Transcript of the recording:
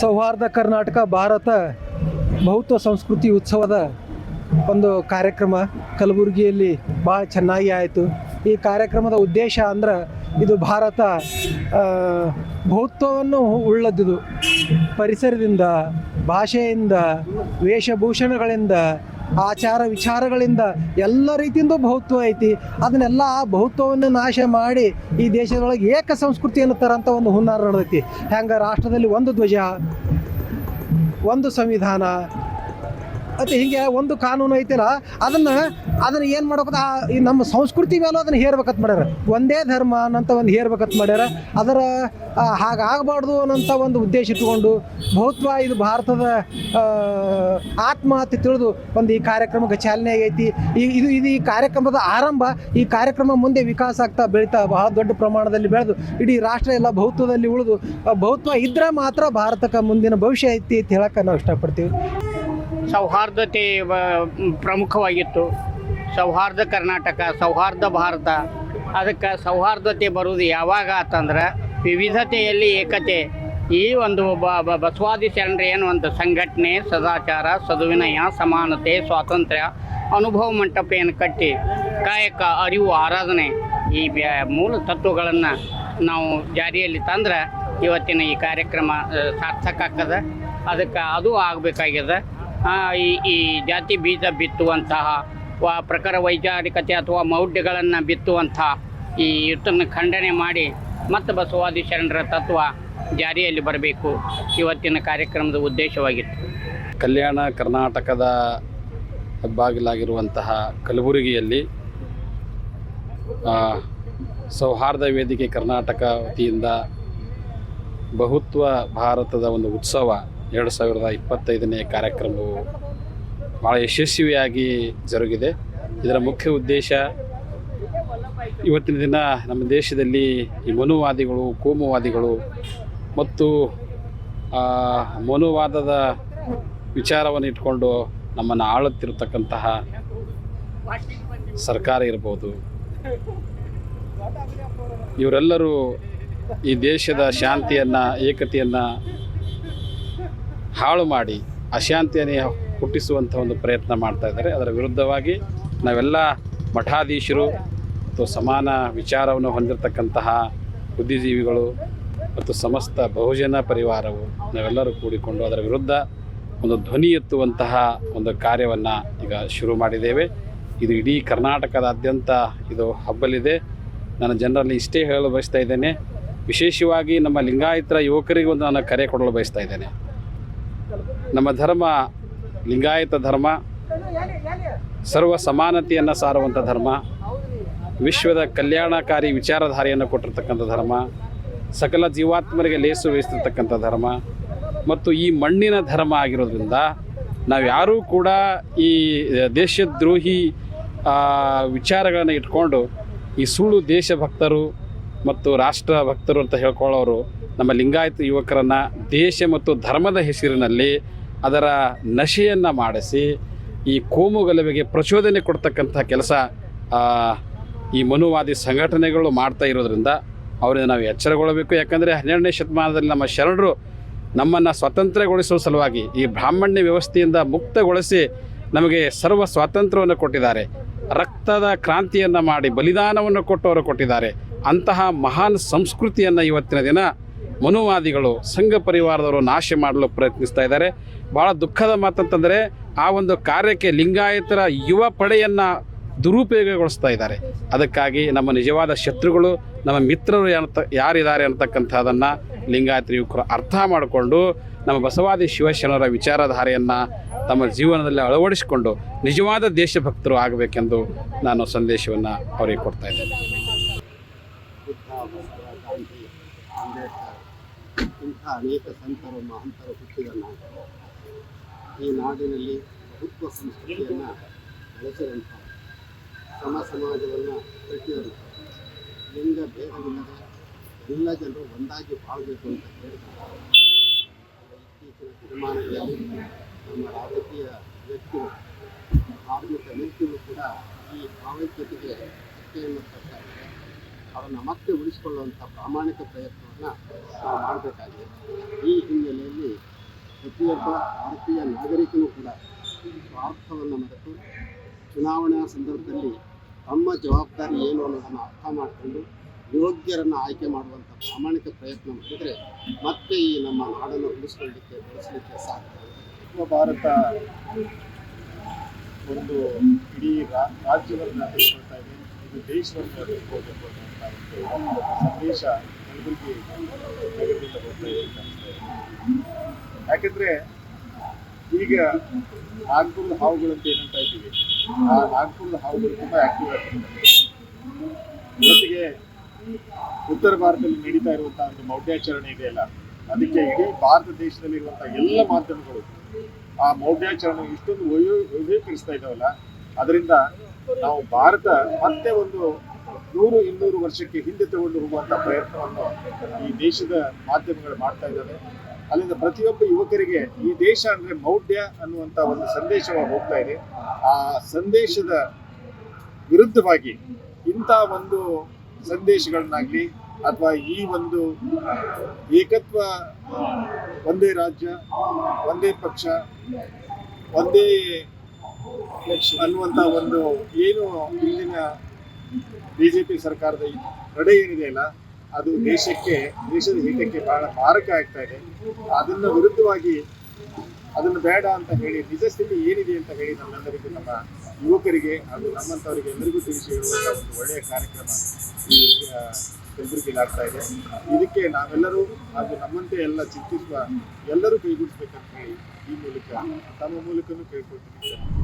ಸೌಹಾರ್ದ ಕರ್ನಾಟಕ ಭಾರತ ಬಹುತ್ವ ಸಂಸ್ಕೃತಿ ಉತ್ಸವದ ಒಂದು ಕಾರ್ಯಕ್ರಮ ಕಲಬುರಗಿಯಲ್ಲಿ ಭಾಳ ಚೆನ್ನಾಗಿ ಆಯಿತು. ಈ ಕಾರ್ಯಕ್ರಮದ ಉದ್ದೇಶ ಅಂದ್ರೆ ಇದು ಭಾರತ ಬಹುತ್ವವನ್ನು ಉಳ್ಳದಿದು ಪರಿಸರದಿಂದ, ಭಾಷೆಯಿಂದ, ವೇಷಭೂಷಣಗಳಿಂದ ಆಚಾರ ವಿಚಾರಗಳಿಂದ ಎಲ್ಲ ರೀತಿಯಿಂದ ಬಹುತ್ವ ಐತಿ. ಅದನ್ನೆಲ್ಲ ಆ ಬಹುತ್ವವನ್ನು ನಾಶ ಮಾಡಿ ಈ ದೇಶದೊಳಗೆ ಏಕ ಸಂಸ್ಕೃತಿಯನ್ನು ತರಂತ ಒಂದು ಹುನ್ನಾರ ನಡೆದೈತಿ. ಹೆಂಗೆ ರಾಷ್ಟ್ರದಲ್ಲಿ ಒಂದು ಧ್ವಜ, ಒಂದು ಸಂವಿಧಾನ ಮತ್ತು ಹಿಂಗೆ ಒಂದು ಕಾನೂನು ಐತಿಲ್ಲ, ಅದನ್ನು ಅದನ್ನು ಏನು ಮಾಡ್ಬೇಕು ಆ, ಈ ನಮ್ಮ ಸಂಸ್ಕೃತಿ ಮೇಲೂ ಅದನ್ನು ಹೇರ್ಬೇಕಂತ ಮಾಡ್ಯಾರ. ಒಂದೇ ಧರ್ಮ ಅನ್ನಂತ ಒಂದು ಹೇರ್ಬೇಕಂತ ಮಾಡ್ಯಾರ. ಅದರ ಹಾಗಾಗಬಾರ್ದು ಅನ್ನೋಂಥ ಒಂದು ಉದ್ದೇಶ ಇಟ್ಕೊಂಡು, ಬಹುತ್ವ ಇದು ಭಾರತದ ಆತ್ಮಹತ್ಯೆ ತಿಳಿದು ಒಂದು ಈ ಕಾರ್ಯಕ್ರಮಕ್ಕೆ ಚಾಲನೆ ಆಗೈತಿ. ಈ, ಇದು ಇದು ಈ ಕಾರ್ಯಕ್ರಮದ ಆರಂಭ, ಈ ಕಾರ್ಯಕ್ರಮ ಮುಂದೆ ವಿಕಾಸ ಆಗ್ತಾ ಬೆಳೀತಾ ಬಹಳ ದೊಡ್ಡ ಪ್ರಮಾಣದಲ್ಲಿ ಬೆಳೆದು, ಇಡೀ ರಾಷ್ಟ್ರ ಎಲ್ಲ ಬಹುತ್ವದಲ್ಲಿ ಉಳಿದು ಬಹುತ್ವ ಇದ್ರೆ ಮಾತ್ರ ಭಾರತಕ್ಕೆ ಮುಂದಿನ ಭವಿಷ್ಯ ಐತಿ ಅಂತ ಹೇಳಕ್ಕೆ ನಾವು ಇಷ್ಟಪಡ್ತೀವಿ. ಸೌಹಾರ್ದತೆ ಪ್ರಮುಖವಾಗಿತ್ತು. ಸೌಹಾರ್ದ ಕರ್ನಾಟಕ, ಸೌಹಾರ್ದ ಭಾರತ. ಅದಕ್ಕೆ ಸೌಹಾರ್ದತೆ ಬರುವುದು ಯಾವಾಗ ಅಂತಂದ್ರೆ, ವಿವಿಧತೆಯಲ್ಲಿ ಏಕತೆ. ಈ ಒಂದು ಬಸವಾದಿ ಶರಣರು ಏನು ಒಂದು ಸಂಘಟನೆ, ಸದಾಚಾರ, ಸದುವಿನಯ, ಸಮಾನತೆ, ಸ್ವಾತಂತ್ರ್ಯ, ಅನುಭವ ಮಂಟಪೆಯನ್ನು ಕಟ್ಟಿ, ಕಾಯಕ, ಅರಿವು, ಆರಾಧನೆ ಈ ಮೂಲ ತತ್ವಗಳನ್ನು ನಾವು ಜಾರಿಯಲ್ಲಿ ತಂದ್ರೆ ಇವತ್ತಿನ ಈ ಕಾರ್ಯಕ್ರಮ ಸಾರ್ಥಕ ಆಗ್ತದೆ. ಅದಕ್ಕೆ ಅದು ಆಗಬೇಕಾಗ್ಯದ. ಈ ಈ ಜಾತಿ ಬೀಜ ಬಿತ್ತುವಂತಹ ಪ್ರಖರ ವೈಚಾರಿಕತೆ ಅಥವಾ ಮೌಢ್ಯಗಳನ್ನು ಬಿತ್ತುವಂಥ ಈ ಯುದ್ಧನ ಖಂಡನೆ ಮಾಡಿ ಮತ್ತು ಬಸವಾದಿ ಶರಣರ ತತ್ವ ಜಾರಿಯಲ್ಲಿ ಬರಬೇಕು. ಇವತ್ತಿನ ಕಾರ್ಯಕ್ರಮದ ಉದ್ದೇಶವಾಗಿತ್ತು. ಕಲ್ಯಾಣ ಕರ್ನಾಟಕದ ಹೆಬ್ಬಾಗಿಲಾಗಿರುವಂತಹ ಕಲಬುರಗಿಯಲ್ಲಿ ಸೌಹಾರ್ದ ವೇದಿಕೆ ಕರ್ನಾಟಕ ವತಿಯಿಂದ ಬಹುತ್ವ ಭಾರತದ ಒಂದು ಉತ್ಸವ ಎರಡು ಸಾವಿರದ ಇಪ್ಪತ್ತೈದನೇ ಕಾರ್ಯಕ್ರಮವು ಭಾಳ ಯಶಸ್ವಿಯಾಗಿ ಜರುಗಿದೆ. ಇದರ ಮುಖ್ಯ ಉದ್ದೇಶ ಇವತ್ತಿನ ದಿನ ನಮ್ಮ ದೇಶದಲ್ಲಿ ಈ ಮನುವಾದಿಗಳು, ಕೋಮುವಾದಿಗಳು ಮತ್ತು ಮನುವಾದದ ವಿಚಾರವನ್ನು ಇಟ್ಕೊಂಡು ನಮ್ಮನ್ನು ಆಳುತ್ತಿರತಕ್ಕಂತಹ ಸರ್ಕಾರ ಇರ್ಬೋದು. ಇವರೆಲ್ಲರೂ ಈ ದೇಶದ ಶಾಂತಿಯನ್ನು, ಏಕತೆಯನ್ನು ಹಾಳು ಮಾಡಿ ಅಶಾಂತಿಯನ್ನು ಹುಟ್ಟಿಸುವಂಥ ಒಂದು ಪ್ರಯತ್ನ ಮಾಡ್ತಾ ಇದ್ದಾರೆ. ಅದರ ವಿರುದ್ಧವಾಗಿ ನಾವೆಲ್ಲ ಮಠಾಧೀಶರು ಮತ್ತು ಸಮಾನ ವಿಚಾರವನ್ನು ಹೊಂದಿರತಕ್ಕಂತಹ ಬುದ್ಧಿಜೀವಿಗಳು ಮತ್ತು ಸಮಸ್ತ ಬಹುಜನ ಪರಿವಾರವು ನಾವೆಲ್ಲರೂ ಕೂಡಿಕೊಂಡು ಅದರ ವಿರುದ್ಧ ಒಂದು ಧ್ವನಿ ಎತ್ತುವಂತಹ ಒಂದು ಕಾರ್ಯವನ್ನು ಈಗ ಶುರು ಮಾಡಿದ್ದೇವೆ. ಇದು ಇಡೀ ಕರ್ನಾಟಕದಾದ್ಯಂತ ಇದು ಹಬ್ಬಲಿದೆ. ನಾನು ಜನರಲ್ಲಿ ಇಷ್ಟೇ ಹೇಳಲು ಬಯಸ್ತಾ ಇದ್ದೇನೆ. ವಿಶೇಷವಾಗಿ ನಮ್ಮ ಲಿಂಗಾಯತರ ಯುವಕರಿಗೆ ಒಂದು ನಾನು ಕರೆ ಕೊಡಲು ಬಯಸ್ತಾ ಇದ್ದೇನೆ. ನಮ್ಮ ಧರ್ಮ ಲಿಂಗಾಯತ ಧರ್ಮ, ಸರ್ವ ಸಮಾನತೆಯನ್ನು ಸಾರುವಂಥ ಧರ್ಮ, ವಿಶ್ವದ ಕಲ್ಯಾಣಕಾರಿ ವಿಚಾರಧಾರೆಯನ್ನು ಕೊಟ್ಟಿರ್ತಕ್ಕಂಥ ಧರ್ಮ, ಸಕಲ ಜೀವಾತ್ಮರಿಗೆ ಲೇಸು ವಹಿಸ್ತಿರ್ತಕ್ಕಂಥ ಧರ್ಮ, ಮತ್ತು ಈ ಮಣ್ಣಿನ ಧರ್ಮ ಆಗಿರೋದ್ರಿಂದ ನಾವು ಯಾರೂ ಕೂಡ ಈ ದೇಶದ್ರೋಹಿ ವಿಚಾರಗಳನ್ನು ಇಟ್ಕೊಂಡು ಈ ಸುಳ್ಳು ದೇಶಭಕ್ತರು ಮತ್ತು ರಾಷ್ಟ್ರ ಭಕ್ತರು ಅಂತ ಹೇಳ್ಕೊಳ್ಳೋರು ನಮ್ಮ ಲಿಂಗಾಯತ ಯುವಕರನ್ನು ದೇಶ ಮತ್ತು ಧರ್ಮದ ಹೆಸರಿನಲ್ಲಿ ಅದರ ನಶೆಯನ್ನು ಮಾಡಿಸಿ ಈ ಕೋಮು ಗಲಭೆಗೆ ಪ್ರಚೋದನೆ ಕೊಡ್ತಕ್ಕಂಥ ಕೆಲಸ ಈ ಮನುವಾದಿ ಸಂಘಟನೆಗಳು ಮಾಡ್ತಾ ಇರೋದ್ರಿಂದ ಅವರಿಂದ ನಾವು ಎಚ್ಚರಗೊಳ್ಳಬೇಕು. ಯಾಕಂದರೆ ಹನ್ನೆರಡನೇ ಶತಮಾನದಲ್ಲಿ ನಮ್ಮ ಶರಣರು ನಮ್ಮನ್ನು ಸ್ವತಂತ್ರಗೊಳಿಸುವ ಸಲುವಾಗಿ ಈ ಬ್ರಾಹ್ಮಣ್ಯ ವ್ಯವಸ್ಥೆಯಿಂದ ಮುಕ್ತಗೊಳಿಸಿ ನಮಗೆ ಸರ್ವ ಸ್ವಾತಂತ್ರ್ಯವನ್ನು ಕೊಟ್ಟಿದ್ದಾರೆ. ರಕ್ತದ ಕ್ರಾಂತಿಯನ್ನು ಮಾಡಿ ಬಲಿದಾನವನ್ನು ಕೊಟ್ಟವರು ಕೊಟ್ಟಿದ್ದಾರೆ. ಅಂತಹ ಮಹಾನ್ ಸಂಸ್ಕೃತಿಯನ್ನು ಇವತ್ತಿನ ದಿನ ಮನುವಾದಿಗಳು ಸಂಘ ಪರಿವಾರದವರು ನಾಶ ಮಾಡಲು ಪ್ರಯತ್ನಿಸ್ತಾ ಇದ್ದಾರೆ. ಭಾಳ ದುಃಖದ ಮಾತಂತಂದರೆ ಆ ಒಂದು ಕಾರ್ಯಕ್ಕೆ ಲಿಂಗಾಯತರ ಯುವ ಪಡೆಯನ್ನು ದುರುಪಯೋಗಗೊಳಿಸ್ತಾ ಇದ್ದಾರೆ. ಅದಕ್ಕಾಗಿ ನಮ್ಮ ನಿಜವಾದ ಶತ್ರುಗಳು, ನಮ್ಮ ಮಿತ್ರರು ಅಂತ ಯಾರಿದ್ದಾರೆ ಅಂತಕ್ಕಂಥದ್ದನ್ನು ಲಿಂಗಾಯತ ಯುವಕರು ಅರ್ಥ ಮಾಡಿಕೊಂಡು ನಮ್ಮ ಬಸವಾದಿ ಶಿವಶರಣರ ವಿಚಾರಧಾರೆಯನ್ನು ತಮ್ಮ ಜೀವನದಲ್ಲಿ ಅಳವಡಿಸಿಕೊಂಡು ನಿಜವಾದ ದೇಶಭಕ್ತರು ಆಗಬೇಕೆಂದು ನಾನು ಸಂದೇಶವನ್ನು ಅವರಿಗೆ ಕೊಡ್ತಾ ಇದ್ದೇನೆ. ಇಂಥ ಅನೇಕ ಸಂತರು, ಮಹಂತರು ಹುಟ್ಟಿದ ನಾಡು. ಈ ನಾಡಿನಲ್ಲಿ ಬಹುತ್ವ ಸಂಸ್ಕೃತಿಯನ್ನು ಬೆಳೆಸಿದಂಥ ಸಮ ಸಮಾಜವನ್ನು ಕಟ್ಟಿದಂಥ ಲಿಂಗ ಭೇದವಿಲ್ಲದೆ ಎಲ್ಲ ಜನರು ಒಂದಾಗಿ ಬಾಳಬೇಕು ಅಂತ ಹೇಳ್ತಾರೆ ಇತ್ತೀಚಿನ ದಿನಮಾನಗಳಲ್ಲಿ ನಮ್ಮ ರಾಜಕೀಯ ವ್ಯಕ್ತಿಗಳು ಧಾರ್ಮಿಕ ವ್ಯಕ್ತಿಗಳು ಕೂಡ ಈ ಭಾವೈಕ್ಯತೆಗೆ ಧಕ್ಕೆಯನ್ನು ತರ್ತಾ ಅವರನ್ನು ಮತ್ತೆ ಉಳಿಸಿಕೊಳ್ಳುವಂಥ ಪ್ರಾಮಾಣಿಕ ಪ್ರಯತ್ನವನ್ನು ನಾವು ಮಾಡಬೇಕಾಗಿದೆ. ಈ ಹಿನ್ನೆಲೆಯಲ್ಲಿ ಪ್ರತಿಯೊಬ್ಬ ಭಾರತೀಯ ನಾಗರಿಕನೂ ಕೂಡ ಸ್ವಾರ್ಥವನ್ನು ಮರೆತು ಚುನಾವಣಾ ಸಂದರ್ಭದಲ್ಲಿ ತಮ್ಮ ಜವಾಬ್ದಾರಿ ಏನು ಅನ್ನೋದನ್ನು ಅರ್ಥ ಮಾಡಿಕೊಂಡು ಯೋಗ್ಯರನ್ನು ಆಯ್ಕೆ ಮಾಡುವಂಥ ಪ್ರಾಮಾಣಿಕ ಪ್ರಯತ್ನ ಮಾಡಿದರೆ ಮತ್ತೆ ಈ ನಮ್ಮ ನಾಡನ್ನು ಉಳಿಸ್ಕೊಳ್ಳಿಕ್ಕೆ ಬೆಳೆಸಲಿಕ್ಕೆ ಸಾಧ್ಯ. ಭಾರತ ಒಂದು ಇಡೀ ರಾಜ್ಯವನ್ನು ಇದೆ. ಇದು ದೇಶವನ್ನು ಸಂದೇಶ ಕಲಬುರಗಿ ನಗರದಿಂದ ಬರ್ತಾ ಇದೆ ಈಗ ನಾಗ್ಪುರದ ಹಾವುಗಳಂತ ಏನಂತ ಇದ್ದೀವಿ. ಆ ನಾಗ್ಪುರದ ಹಾವುಗಳು ತುಂಬಾ ಆಕ್ಟಿವ್ ಆಗ್ತದೆ ಜೊತೆಗೆ ಉತ್ತರ ಭಾರತದಲ್ಲಿ ನಡೀತಾ ಇರುವಂತಹ ಒಂದು ಮೌಢ್ಯಾಚರಣೆ ಇದೆಯಲ್ಲ ಅದಕ್ಕೆ ಇಡೀ ಭಾರತ ದೇಶದಲ್ಲಿರುವಂಥ ಎಲ್ಲ ಮಾಧ್ಯಮಗಳು ಆ ಮೌಢ್ಯಾಚರಣೆ ಇಷ್ಟೊಂದು ವೈಭವ ವೈಭವೀಕರಿಸ್ತಾ ಇದ್ದಾವಲ್ಲ. ಅದರಿಂದ ನಾವು ಭಾರತ ಮತ್ತೆ ಒಂದು ನೂರು ಇನ್ನೂರು ವರ್ಷಕ್ಕೆ ಹಿಂದೆ ತಗೊಂಡು ಹೋಗುವಂಥ ಪ್ರಯತ್ನವನ್ನು ಈ ದೇಶದ ಮಾಧ್ಯಮಗಳು ಮಾಡ್ತಾ ಇದ್ದಾವೆ. ಅಲ್ಲಿಂದ ಪ್ರತಿಯೊಬ್ಬ ಯುವಕರಿಗೆ ಈ ದೇಶ ಅಂದರೆ ಮೌಢ್ಯ ಅನ್ನುವಂಥ ಒಂದು ಸಂದೇಶವಾಗಿ ಹೋಗ್ತಾ ಇದೆ. ಆ ಸಂದೇಶದ ವಿರುದ್ಧವಾಗಿ ಇಂಥ ಒಂದು ಸಂದೇಶಗಳನ್ನಾಗಲಿ ಅಥವಾ ಈ ಒಂದು ಏಕತ್ವ ಒಂದೇ ರಾಜ್ಯ ಒಂದೇ ಪಕ್ಷ ಒಂದೇ ಅನ್ನುವಂಥ ಒಂದು ಏನು ಇಂದಿನ ಬಿಜೆಪಿ ಸರ್ಕಾರದ ನಡೆ ಏನಿದೆ ಅಲ್ಲ, ಅದು ದೇಶಕ್ಕೆ, ದೇಶದ ಹಿತಕ್ಕೆ ಬಹಳ ಮಾರಕ ಆಗ್ತಾ ಇದೆ. ಅದನ್ನ ವಿರುದ್ಧವಾಗಿ ಅದನ್ನು ಬೇಡ ಅಂತ ಹೇಳಿ, ನಿಜ ಸ್ಥಿತಿ ಏನಿದೆ ಅಂತ ಹೇಳಿ ನಮ್ಮೆಲ್ಲರಿಗೂ ನಮ್ಮ ಯುವಕರಿಗೆ ಹಾಗೂ ನಮ್ಮಂಥವರಿಗೆ ಎಲ್ಲರಿಗೂ ತಿಳಿಸಿ ಹೇಳುವಂಥ ಒಂದು ಒಳ್ಳೆಯ ಕಾರ್ಯಕ್ರಮ ಈ ಕಲಬುರಗಿಯಲ್ಲಿ ಆಗ್ತಾ ಇದೆ. ಇದಕ್ಕೆ ನಾವೆಲ್ಲರೂ ಹಾಗೂ ನಮ್ಮಂತೆ ಎಲ್ಲ ಚಿಂತಿಸುವ ಎಲ್ಲರೂ ಕೈಗೂಡಿಸ್ಬೇಕಂತ ಹೇಳಿ ಈ ಮೂಲಕ ತಮ್ಮ ಮೂಲಕನೂ ಕೇಳ್ಕೊಳ್ತೀನಿ.